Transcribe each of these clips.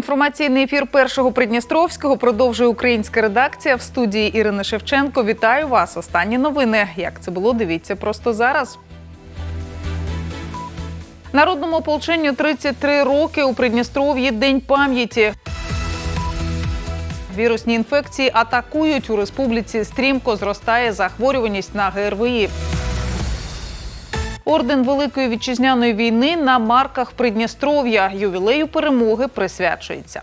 Інформаційний ефір першого Придністровського продовжує українська редакція в студії Ірини Шевченко. Вітаю вас. Останні новини. Як це було? Дивіться просто зараз. Народному ополченню 33 роки у Придністров'ї День пам'яті. Вірусні інфекції атакують у республіці. Стрімко зростає захворюваність на ГРВІ. Орден Великої вітчизняної війни на марках Придністров'я. Ювілею перемоги присвячується.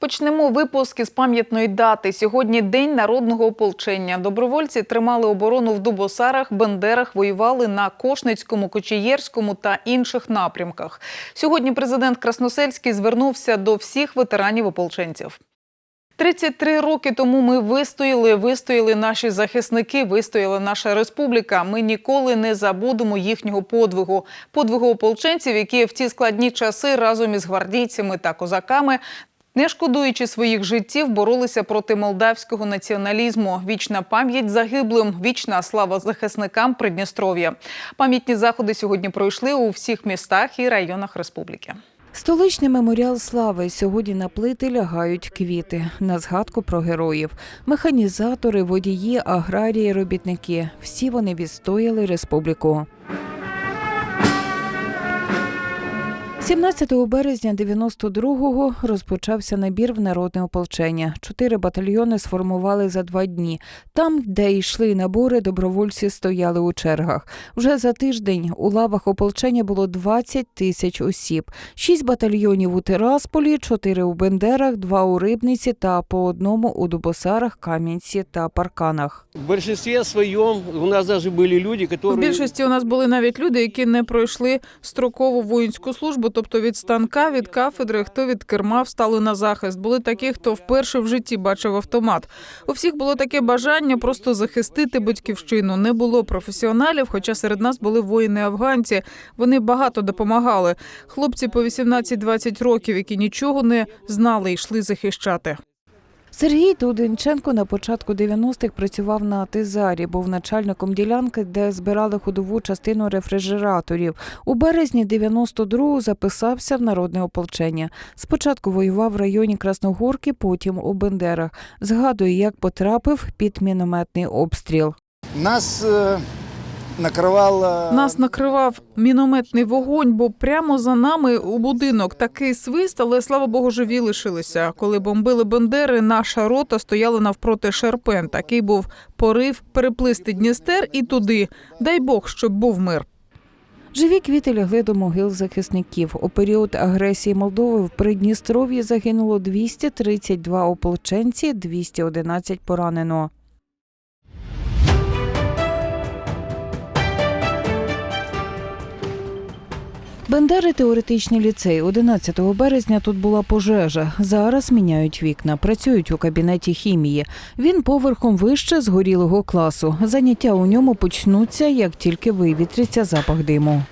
Почнемо випуск із пам'ятної дати. Сьогодні день народного ополчення. Добровольці тримали оборону в Дубосарах, Бендерах, воювали на Кошницькому, Кочеєрському та інших напрямках. Сьогодні президент Красносельський звернувся до всіх ветеранів ополченців. 33 роки тому ми вистояли, вистояли наші захисники, вистояла наша республіка. Ми ніколи не забудемо їхнього подвигу. Подвигу ополченців, які в ті складні часи разом із гвардійцями та козаками. Не шкодуючи своїх життів, боролися проти молдавського націоналізму. Вічна пам'ять загиблим, вічна слава захисникам Придністров'я. Пам'ятні заходи сьогодні пройшли у всіх містах і районах республіки. Столичний меморіал слави сьогодні на плити лягають квіти на згадку про героїв. Механізатори, водії, аграрії, робітники всі вони відстояли республіку. 17 березня 92-го розпочався набір в народне ополчення. Чотири батальйони сформували за два дні. Там, де йшли набори, добровольці стояли у чергах. Вже за тиждень у лавах ополчення було 20 тисяч осіб. Шість батальйонів у Тирасполі, чотири у Бендерах, два у Рибниці та по одному у Дубосарах, Кам'янці та Парканах. В большинстве своем у нас даже были люди, которые... В більшості у нас були навіть люди, які не пройшли строкову воїнську службу, тобто від станка, від кафедри, хто від керма встали на захист. Були такі, хто вперше в житті бачив автомат. У всіх було таке бажання просто захистити батьківщину. Не було професіоналів, хоча серед нас були воїни-афганці. Вони багато допомагали. Хлопці по 18-20 років, які нічого не знали, йшли захищати. Сергій Туденченко на початку 90-х працював на Тизарі, був начальником ділянки, де збирали ходову частину рефрижераторів. У березні 92-го записався в народне ополчення. Спочатку воював в районі Красногорки, потім у Бендерах. Згадує, як потрапив під мінометний обстріл. Нас накривав е, Нас накривав мінометний вогонь, бо прямо за нами у будинок такий свист, але слава Богу, живі лишилися. Коли бомбили Бендери, наша рота стояла навпроти Шерпен. Такий був порив переплисти Дністер і туди. Дай Бог, щоб був мир. Живі квіти лягли до могил захисників. У період агресії Молдови в Придністров'ї загинуло 232 ополченці, 211 поранено. Бендери теоретичний ліцей. 11 березня тут була пожежа. Зараз міняють вікна. Працюють у кабінеті хімії. Він поверхом вище згорілого класу. Заняття у ньому почнуться, як тільки вивітриться запах диму.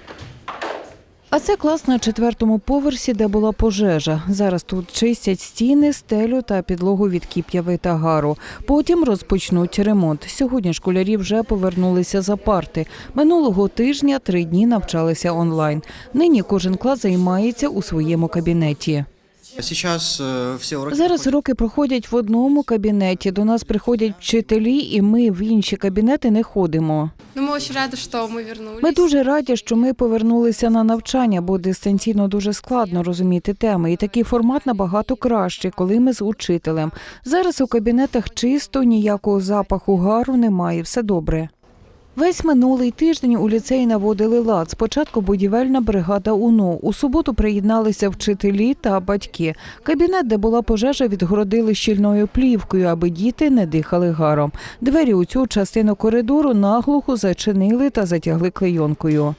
А це клас на четвертому поверсі, де була пожежа. Зараз тут чистять стіни, стелю та підлогу від кіп'яви та гару. Потім розпочнуть ремонт. Сьогодні школярі вже повернулися за парти. Минулого тижня три дні навчалися онлайн. Нині кожен клас займається у своєму кабінеті. Сейчас э, все уроки Зараз уроки проходять в одному кабінеті. До нас приходять вчителі, і ми в інші кабінети не ходимо. Ну, мы очень рады, что мы вернулись. Ми дуже раді, що ми повернулися на навчання, бо дистанційно дуже складно розуміти теми. І такий формат набагато краще, коли ми з учителем. Зараз у кабінетах чисто, ніякого запаху гару немає, все добре. Весь минулий тиждень у ліцеї наводили лад. Спочатку будівельна бригада УНО. У суботу приєдналися вчителі та батьки. Кабінет, де була пожежа, відгородили щільною плівкою, аби діти не дихали гаром. Двері у цю частину коридору наглухо зачинили та затягли клейонкою.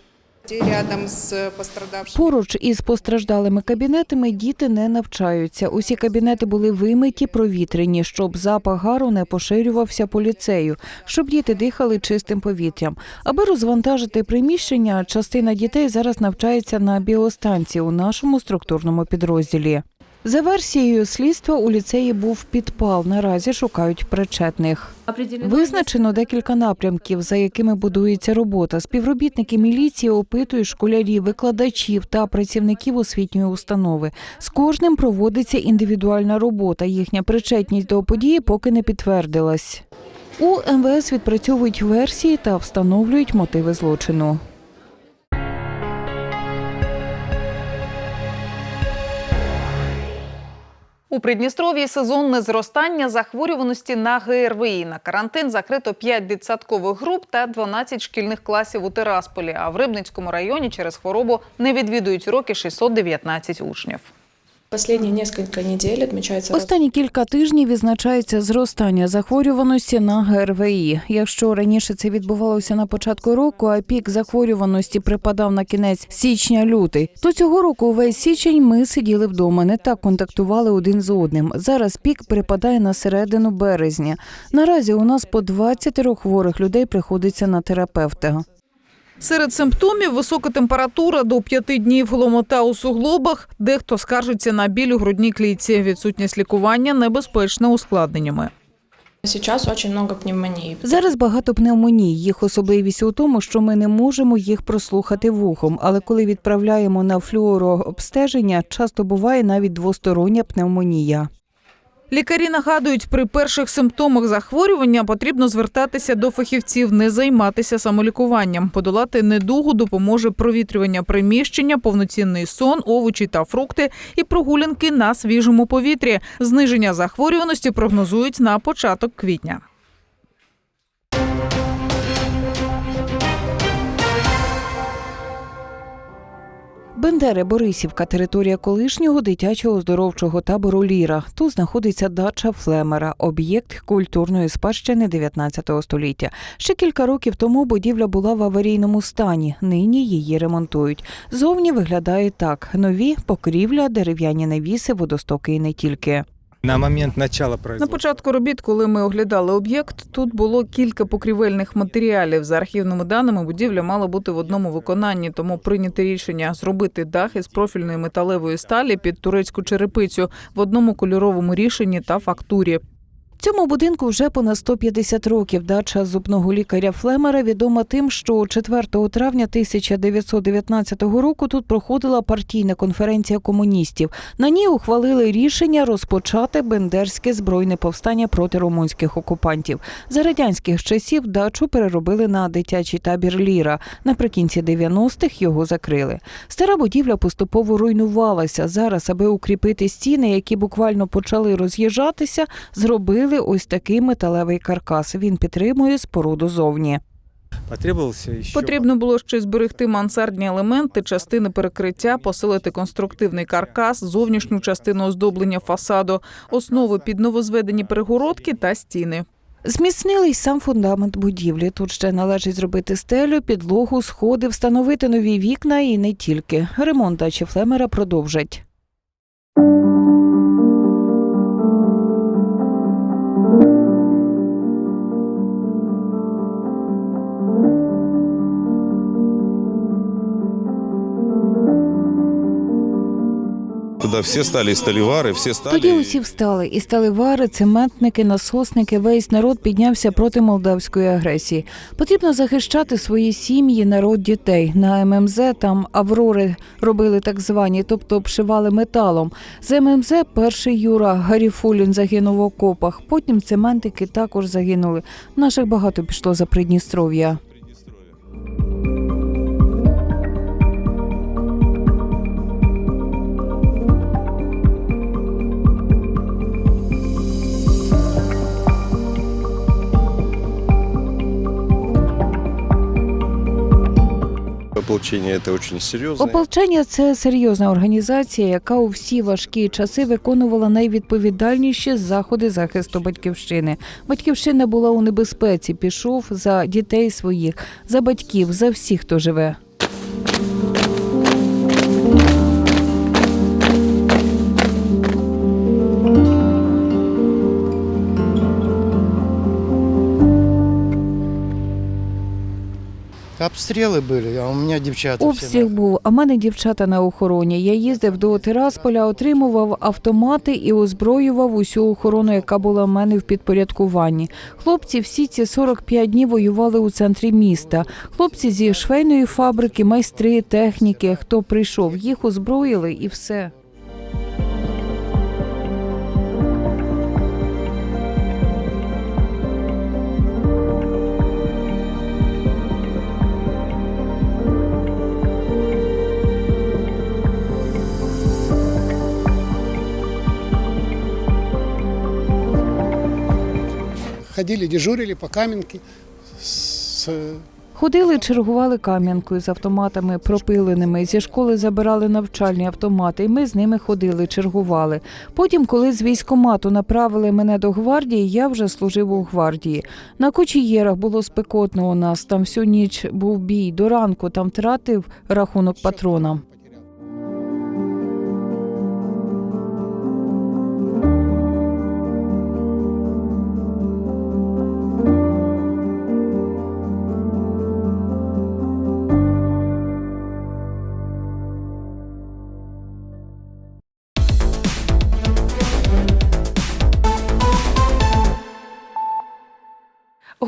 Поруч із постраждалими кабінетами діти не навчаються. Усі кабінети були вимиті, провітрені, щоб запах гару не поширювався по ліцею, щоб діти дихали чистим повітрям. Аби розвантажити приміщення, частина дітей зараз навчається на біостанції у нашому структурному підрозділі. За версією слідства у ліцеї був підпал. Наразі шукають причетних. Визначено декілька напрямків, за якими будується робота. Співробітники міліції опитують школярів, викладачів та працівників освітньої установи. З кожним проводиться індивідуальна робота. Їхня причетність до події поки не підтвердилась. У МВС відпрацьовують версії та встановлюють мотиви злочину. У Придністров'ї сезонне зростання захворюваності на ГРВІ. На карантин закрито 5 дитсадкових груп та 12 шкільних класів у Тирасполі. А в Рибницькому районі через хворобу не відвідують уроки 619 учнів. Останні кілька тижнів відзначається зростання захворюваності на ГРВІ. Якщо раніше це відбувалося на початку року, а пік захворюваності припадав на кінець січня-лютий, то цього року увесь січень ми сиділи вдома, не так контактували один з одним. Зараз пік припадає на середину березня. Наразі у нас по 20 хворих людей приходиться на терапевта. Серед симптомів висока температура до 5 днів, гломота у суглобах. Дехто скаржиться на біль у грудній клітці. Відсутність лікування небезпечне ускладненнями. Сейчас очень много пневмонии. Зараз багато пневмоній. Їх особливість у тому, що ми не можемо їх прослухати вухом. Але коли відправляємо на флюорообстеження, часто буває навіть двостороння пневмонія. Лікарі нагадують, при перших симптомах захворювання потрібно звертатися до фахівців, не займатися самолікуванням. Подолати недугу допоможе провітрювання приміщення, повноцінний сон, овочі та фрукти і прогулянки на свіжому повітрі. Зниження захворюваності прогнозують на початок квітня. Бендери Борисівка, територія колишнього дитячого оздоровчого табору Ліра. Тут знаходиться дача Флемера, об'єкт культурної спадщини 19 століття. Ще кілька років тому будівля була в аварійному стані. Нині її ремонтують. Зовні виглядає так: нові покрівля, дерев'яні навіси, водостоки і не тільки. На момент начала На початку робіт, коли ми оглядали об'єкт, тут було кілька покрівельних матеріалів. За архівними даними, будівля мала бути в одному виконанні, тому прийняте рішення зробити дах із профільної металевої сталі під турецьку черепицю в одному кольоровому рішенні та фактурі. Цьому будинку вже понад 150 років. Дача зубного лікаря Флемера відома тим, що 4 травня 1919 року тут проходила партійна конференція комуністів. На ній ухвалили рішення розпочати бендерське збройне повстання проти румунських окупантів. За радянських часів дачу переробили на дитячий табір Ліра. Наприкінці 90-х його закрили. Стара будівля поступово руйнувалася. Зараз, аби укріпити стіни, які буквально почали роз'їжджатися, зробили ось такий металевий каркас. Він підтримує споруду зовні. Потрібно було ще зберегти мансардні елементи, частини перекриття, посилити конструктивний каркас, зовнішню частину оздоблення фасаду, основи під новозведені перегородки та стіни. Зміцнили й сам фундамент будівлі. Тут ще належить зробити стелю, підлогу, сходи, встановити нові вікна і не тільки. Ремонт дачі Флемера продовжать. Туда все стали и столевары, все стали. Тоді усі встали і стали вари, цементники, насосники. Весь народ піднявся проти молдавської агресії. Потрібно захищати свої сім'ї, народ дітей. На ММЗ там аврори робили так звані, тобто обшивали металом. З ММЗ перший Юра Гаріфулін загинув в окопах. Потім цементики також загинули. Наших багато пішло за Придністров'я. Ополчение це очень серьезно. Ополчення це серйозна організація, яка у всі важкі часи виконувала найвідповідальніші заходи захисту батьківщини. Батьківщина була у небезпеці. Пішов за дітей своїх, за батьків, за всіх, хто живе. Обстрелы были, а у меня девчата все Обстріл був, а в мене дівчата на охороні. Я їздив до Тирасполя, отримував автомати і озброював усю охорону, яка була в мене в підпорядкуванні. Хлопці всі ці 45 днів воювали у центрі міста. Хлопці зі швейної фабрики, майстри, техніки. Хто прийшов, їх озброїли і все. Ходили, дежурили по Каменке с Ходили, чергували кам'янкою з автоматами пропиленими. Зі школи забирали навчальні автомати, і ми з ними ходили, чергували. Потім, коли з військомату направили мене до гвардії, я вже служив у гвардії. На кочієрах було спекотно у нас. Там всю ніч був бій. До ранку там втратив рахунок патронам.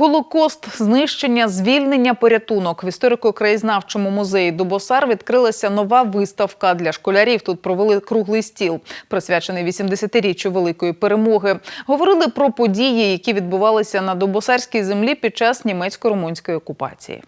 Голокост, знищення, звільнення, порятунок в історико-краєзнавчому музеї Дубосар відкрилася нова виставка для школярів. Тут провели круглий стіл, присвячений 80-річчю великої перемоги. Говорили про події, які відбувалися на Дубосарській землі під час німецько-румунської окупації.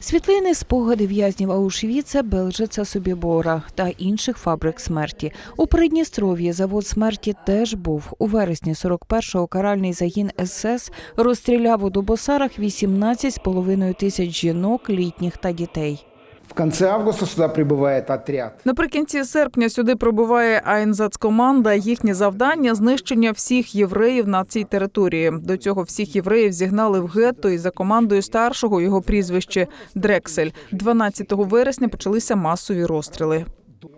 Світлини, спогади в'язнів Аушвіца, Белжиця, Собібора та інших фабрик смерті. У Придністров'ї завод смерті теж був. У вересні 41-го каральний загін СС розстріляв у Добосарах 18,5 тисяч жінок, літніх та дітей. В конце августа сюда прибывает отряд. Наприкінці серпня сюди прибуває Айнзацкоманда. Їхнє завдання знищення всіх євреїв на цій території. До цього всіх євреїв зігнали в гетто і за командою старшого його прізвище Дрексель. 12 вересня почалися масові розстріли.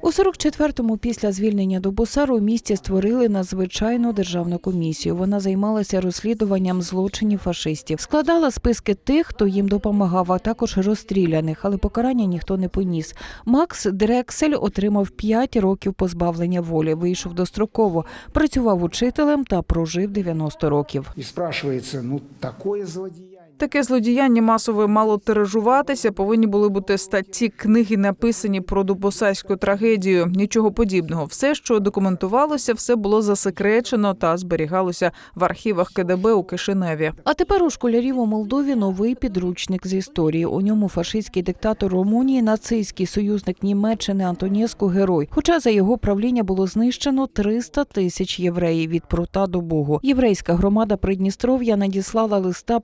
У 44-му після звільнення Дубосару у місті створили надзвичайну державну комісію. Вона займалася розслідуванням злочинів фашистів, складала списки тих, хто їм допомагав, а також розстріляних, але покарання ніхто не поніс. Макс Дрексель отримав 5 років позбавлення волі. Вийшов достроково, працював учителем та прожив 90 років. И спрашивается, ну такое злодеяние. Таке злодіяння масове мало тиражуватися. Повинні були бути статті книги, написані про дубосарську трагедію. Нічого подібного. Все, що документувалося, все було засекречено та зберігалося в архівах КДБ у Кишиневі. А тепер у школярів у Молдові новий підручник з історії. У ньому фашистський диктатор Румунії, нацистський союзник Німеччини Антонєску герой. Хоча за його правління було знищено 300 тисяч євреїв від прута до Богу. Єврейська громада Придністров'я надіслала листа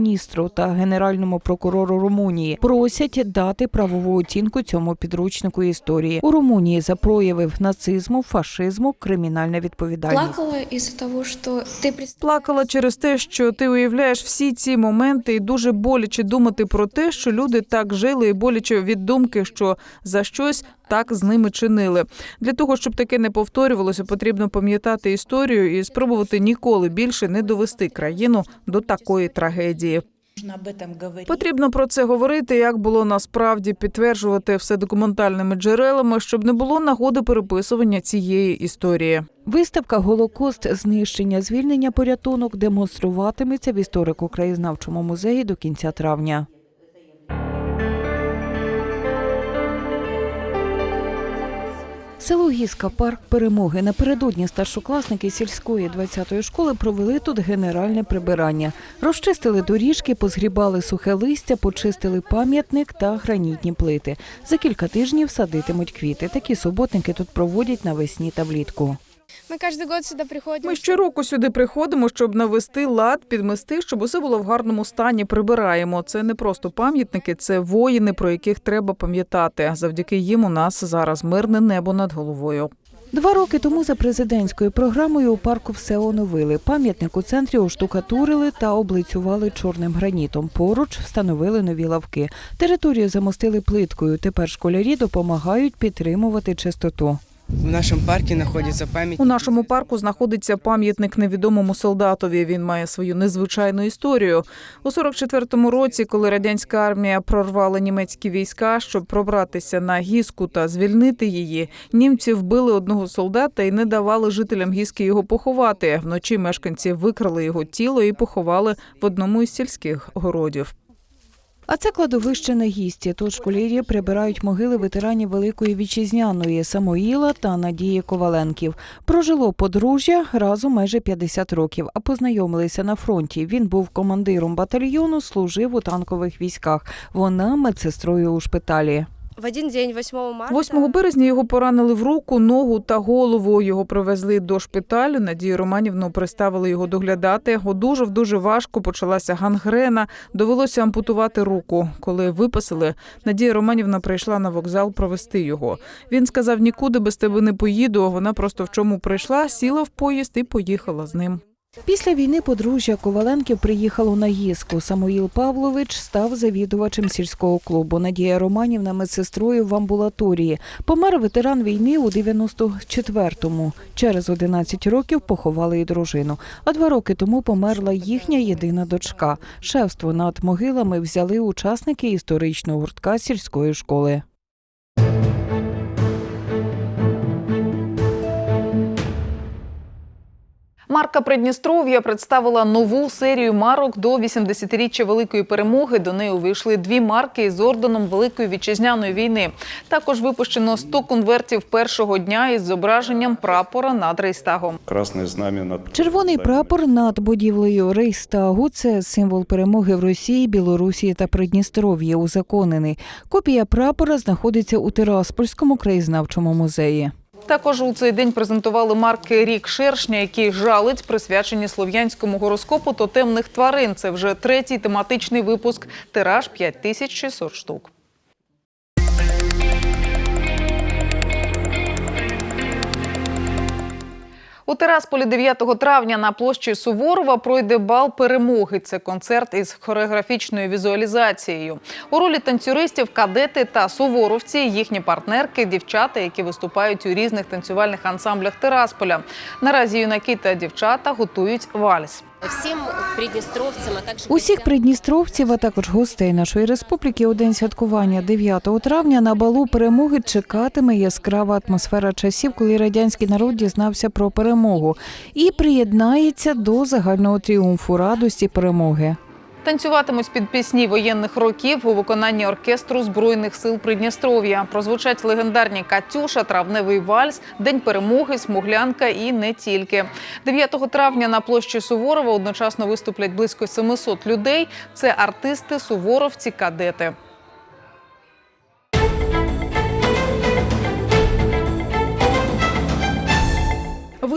прем'єр-міністру та генеральному прокурору Румунії. Просять дати правову оцінку цьому підручнику історії. У Румунії за проявив нацизму, фашизму, кримінальна відповідальність. Плакала из-за того, ты представляешь... Плакала через те, що ти уявляєш всі ці моменти, і дуже боляче думати про те, що люди так жили, і боляче від думки, що за щось так з ними чинили. Для того щоб таке не повторювалося, потрібно пам'ятати історію і спробувати ніколи більше не довести країну до такої трагедії. Потрібно про це говорити, як було насправді підтверджувати все документальними джерелами, щоб не було нагоди переписування цієї історії. Виставка Голокост, знищення, звільнення, порятунок демонструватиметься в історико-краєзнавчому музеї до кінця травня. Село Гіска, парк перемоги. Напередодні старшокласники сільської 20-ї школи провели тут генеральне прибирання. Розчистили доріжки, позгрібали сухе листя, почистили пам'ятник та гранітні плити. За кілька тижнів садитимуть квіти. Такі суботники тут проводять навесні та влітку. Мы каждый год сюда приходим. Ми щороку сюди приходимо, щоб навести лад, підмести, щоб усе було в гарному стані. Прибираємо. Це не просто пам'ятники, це воїни, про яких треба пам'ятати. Завдяки їм у нас зараз мирне небо над головою. Два роки тому за президентською програмою у парку все оновили. Пам'ятник у центрі оштукатурили та облицювали чорним гранітом. Поруч встановили нові лавки. Територію замостили плиткою. Тепер школярі допомагають підтримувати чистоту. В нашем парке находится памятник. У нашому парку знаходиться пам'ятник невідомому солдатові. Він має свою незвичайну історію. У 44-му році, коли радянська армія прорвала німецькі війська, щоб пробратися на гіску та звільнити її, німці вбили одного солдата і не давали жителям гіски його поховати. Вночі мешканці викрали його тіло і поховали в одному із сільських городів. А це кладовище на гісті. Тут школярі прибирають могили ветеранів Великої вітчизняної Самоїла та Надії Коваленків. Прожило подружжя разом майже 50 років, а познайомилися на фронті. Він був командиром батальйону, служив у танкових військах. Вона медсестрою у шпиталі. В один день, 8 марта... 8 березня його поранили в руку, ногу та голову. Його привезли до шпиталю. Надію Романівну приставили його доглядати. Одужав дуже важко. Почалася гангрена. Довелося ампутувати руку. Коли виписали, Надія Романівна прийшла на вокзал провести його. Він сказав: нікуди без тебе не поїду. Вона просто в чому прийшла, сіла в поїзд і поїхала з ним. Після війни подружжя Коваленків приїхало на Гіску. Самоїл Павлович став завідувачем сільського клубу. Надія Романівна медсестрою в амбулаторії. Помер ветеран війни у 94-му. Через 11 років поховали і дружину. А два роки тому померла їхня єдина дочка. Шефство над могилами взяли учасники історичного гуртка сільської школи. Марка Придністров'я представила нову серію марок до 80-річчя Великої перемоги. До неї увійшли дві марки із орденом Великої вітчизняної війни. Також випущено 100 конвертів першого дня із зображенням прапора над Рейстагом. Червоний прапор над будівлею Рейхстагу – це символ перемоги в Росії, Білорусі та Придністров'ї, узаконений. Копія прапора знаходиться у Тираспольському краєзнавчому музеї. Також у цей день презентували марки Рік шершня, який жалить, присвячені слов'янському гороскопу тотемних тварин. Це вже третій тематичний випуск. Тираж 5600 штук. У Терасполі 9 травня на площі Суворова пройде бал перемоги. Це концерт із хореографічною візуалізацією. У ролі танцюристів кадети та суворовці, їхні партнерки, дівчата, які виступають у різних танцювальних ансамблях Терасполя. Наразі юнаки та дівчата готують вальс. Всім придністровцям, а також Усіх придністровців, а також гостей нашої республіки у день святкування 9 травня на балу перемоги чекатиме яскрава атмосфера часів, коли радянський народ дізнався про перемогу і приєднається до загального тріумфу радості перемоги. Танцюватимуть під пісні воєнних років у виконанні оркестру збройних сил Придністров'я. Прозвучать легендарні Катюша, травневий вальс, День перемоги, смуглянка і не тільки. 9 травня на площі Суворова одночасно виступлять близько 700 людей. Це артисти, суворовці, кадети.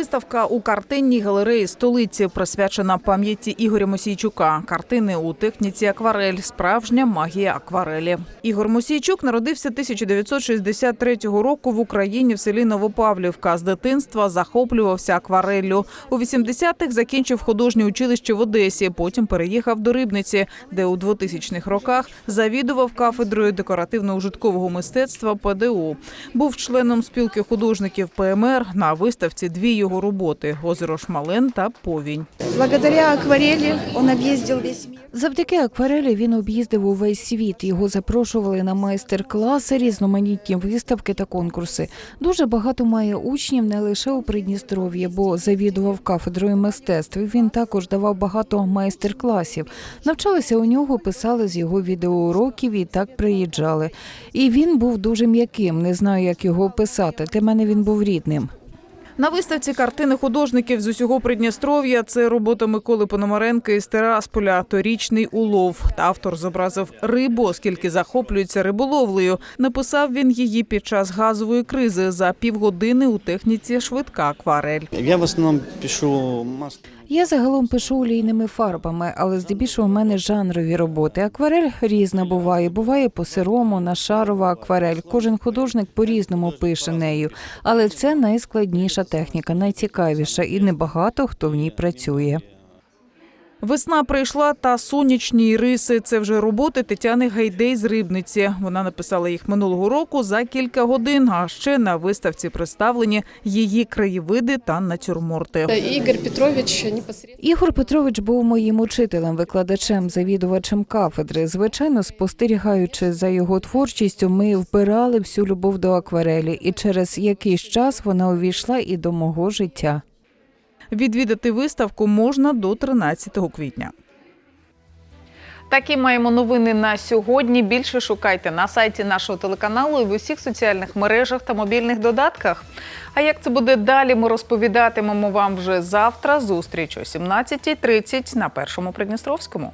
Виставка у картинній галереї столиці присвячена пам'яті Ігоря Мосійчука. Картини у техніці акварель. Справжня магія акварелі. Ігор Мосійчук народився 1963 року в Україні в селі Новопавлівка. З дитинства захоплювався аквареллю. У 80-х закінчив художнє училище в Одесі. Потім переїхав до Рибниці, де у 2000-х роках завідував кафедрою декоративно-ужиткового мистецтва ПДУ. Був членом спілки художників ПМР. На виставці дві його роботи Озеро Шмален та Повінь. Благодаря акварели он объездил весь мир. Завдяки акварелі він об'їздив увесь світ. Його запрошували на майстер-класи, різноманітні виставки та конкурси. Дуже багато має учнів не лише у Придністров'ї, бо завідував кафедрою мистецтв. Він також давав багато майстер-класів. Навчалися у нього, писали з його відеоуроків і так приїжджали. І він був дуже м'яким. Не знаю, як його описати. Для мене він був рідним. На виставці картини художників з усього Придністров'я це робота Миколи Пономаренка із Терасполя. Торічний улов. Автор зобразив рибу, оскільки захоплюється риболовлею. Написав він її під час газової кризи за півгодини у техніці швидка акварель. Я в основному пишу масло. Я загалом пишу олійними фарбами, але здебільшого в мене жанрові роботи. Акварель різна буває. Буває по-сирому, нашарова акварель. Кожен художник по-різному пише нею. Але це найскладніша техніка, найцікавіша, і небагато хто в ній працює. Весна прийшла та сонячні риси. Це вже роботи Тетяни Гайдей з Рибниці. Вона написала їх минулого року за кілька годин. А ще на виставці представлені її краєвиди та натюрморти. Игорь Петрович. Ігор Петрович був моїм учителем, викладачем, завідувачем кафедри. Звичайно, спостерігаючи за його творчістю, ми вбирали всю любов до акварелі, і через якийсь час вона увійшла і до мого життя. Відвідати виставку можна до 13 квітня. Такі маємо новини на сьогодні. Більше шукайте на сайті нашого телеканалу і в усіх соціальних мережах та мобільних додатках. А як це буде далі, ми розповідатимемо вам вже завтра. Зустріч о 17.30 на першому Придністровському.